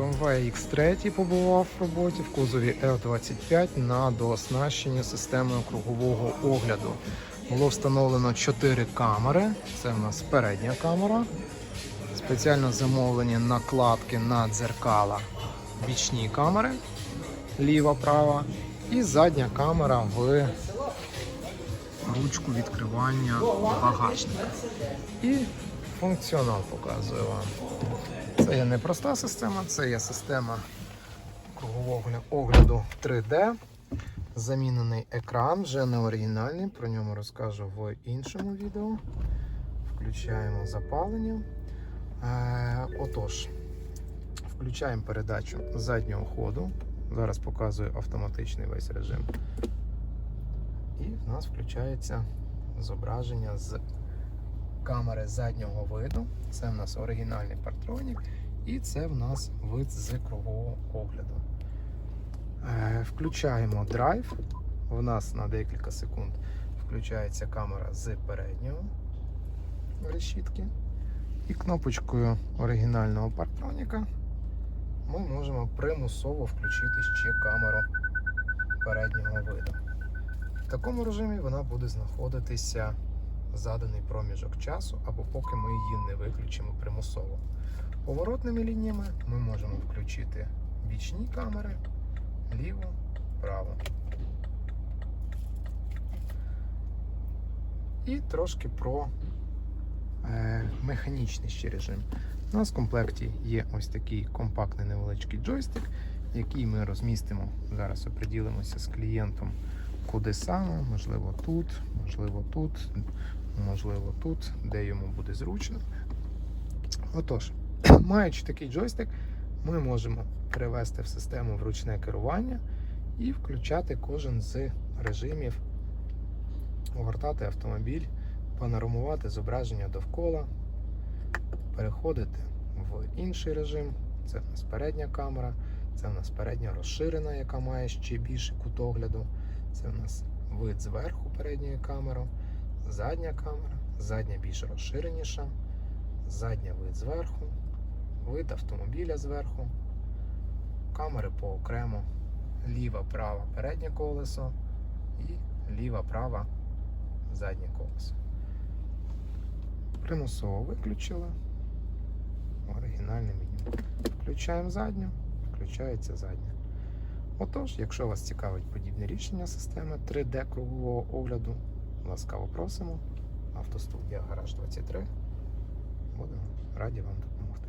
BMW X3 побував в роботі в кузові F25 на дооснащенні системою кругового огляду. Було встановлено 4 камери. Це в нас передня камера. Спеціально замовлені накладки на дзеркала, бічні камери, ліва, права, і задня камера в ручку відкривання багажника. І функціонал показую вам. Це є не проста система, це є система кругового огляду 3D. Замінений екран, вже не оригінальний, про ньому розкажу в іншому відео. Включаємо запалення. Е, Отож, включаємо передачу заднього ходу. Зараз показую автоматичний весь режим. І в нас включається зображення з камери заднього виду. Це в нас оригінальний партронік. І це в нас вид з кругового огляду. Е, включаємо драйв. У нас на декілька секунд включається камера з переднього решітки. І кнопочкою оригінального партроніка ми можемо примусово включити ще камеру переднього виду. В такому режимі вона буде знаходитися заданий проміжок часу або поки ми її не виключимо примусово. Поворотними лініями ми можемо включити бічні камери ліву, праву. І трошки про е, механічний ще режим. У нас в комплекті є ось такий компактний невеличкий джойстик, який ми розмістимо. Зараз оприділимося з клієнтом куди саме, можливо, тут, можливо, тут, можливо, тут, де йому буде зручно. Отож, маючи такий джойстик, ми можемо перевести в систему вручне керування і включати кожен з режимів, повертати автомобіль, панорамувати зображення довкола, переходити в інший режим. Це в нас передня камера, це в нас передня розширена, яка має ще більше кутогляду. Це у нас вид зверху передньої камери, задня камера, задня більш розширеніша, задня вид зверху, вид автомобіля зверху, камери по окремо, ліва, права переднє колесо і ліва, права заднє колесо. Примусово виключили. Оригінальне меню. Включаємо задню, включається задня. Отож, якщо вас цікавить подібне рішення системи 3D кругового огляду, ласкаво просимо. Автостудія Гараж 23. Будемо раді вам допомогти.